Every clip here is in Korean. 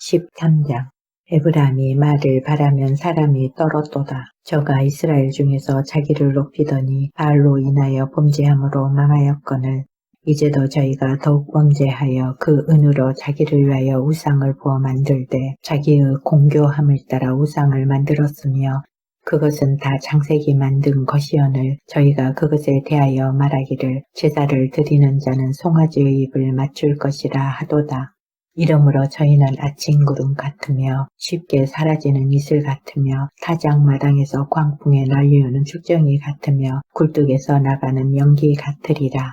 13장 에브라함이 말을 바라면 사람이 떨었도다. 저가 이스라엘 중에서 자기를 높이더니 바알로 인하여 범죄함으로 망하였거늘 이제도 저희가 더욱 범죄하여 그 은으로 자기를 위하여 우상을 부어 만들되 자기의 공교함을 따라 우상을 만들었으며 그것은 다 장색이 만든 것이오늘 저희가 그것에 대하여 말하기를 제사를 드리는 자는 송아지의 입을 맞출 것이라 하도다. 이러므로 저희는 아침 구름 같으며 쉽게 사라지는 이슬 같으며 타작마당에서 광풍에 날리우는 축정이 같으며 굴뚝에서 나가는 연기 같으리라.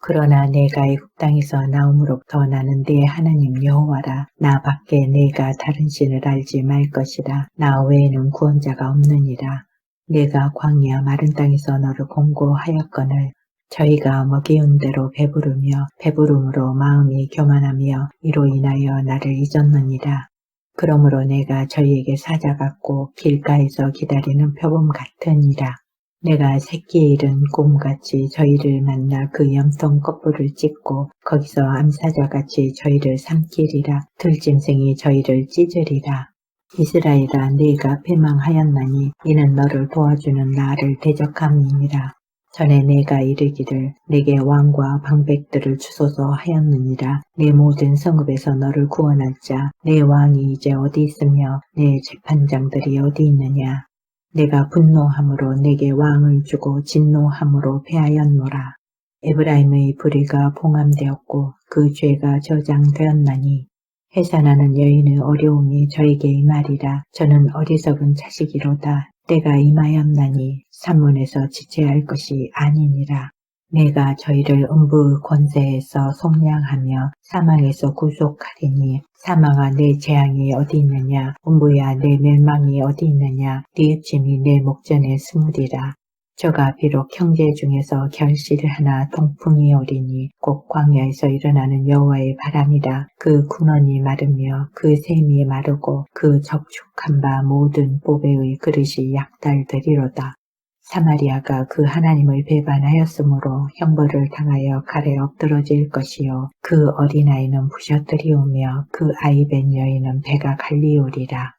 그러나 내가 애굽 땅에서 나옴으로부터 나는 내 하나님 여호와라. 나 밖에 내가 다른 신을 알지 말 것이라. 나 외에는 구원자가 없느니라. 내가 광야 마른 땅에서 너를 공고하였거늘 저희가 먹이운 대로 배부르며 배부름으로 마음이 교만하며 이로 인하여 나를 잊었느니라. 그러므로 내가 저희에게 사자 같고 길가에서 기다리는 표범 같으니라. 내가 새끼 잃은 곰같이 저희를 만나 그 염통 거뿔을 찢고 거기서 암사자같이 저희를 삼키리라. 들짐승이 저희를 찢으리라. 이스라엘아 네가 패망하였나니 이는 너를 도와주는 나를 대적함이니라. 전에 내가 이르기를 내게 왕과 방백들을 주소서 하였느니라. 내 모든 성읍에서 너를 구원할 자, 내 왕이 이제 어디 있으며 내 재판장들이 어디 있느냐. 내가 분노함으로 내게 왕을 주고 진노함으로 패하였노라. 에브라임의 불의가 봉함되었고 그 죄가 저장되었나니 해산하는 여인의 어려움이 저에게 임하리라. 저는 어리석은 자식이로다. 때가 임하였나니 산문에서 지체할 것이 아니니라. 내가 저희를 음부의 권세에서 속량하며 사망에서 구속하리니 사망아 내 재앙이 어디 있느냐? 음부야 내 멸망이 어디 있느냐? 뉘우침이 내 목전에 스무리라 저가 비록 형제 중에서 결실을 하나 동풍이 오리니 곧 광야에서 일어나는 여호와의 바람이라 그 군원이 마르며 그 샘이 마르고 그 적축한 바 모든 보배의 그릇이 약달되리로다. 사마리아가 그 하나님을 배반하였으므로 형벌을 당하여 칼에 엎드러질 것이요 그 어린아이는 부셔뜨리오며 그 아이벤 여인은 배가 갈리오리라.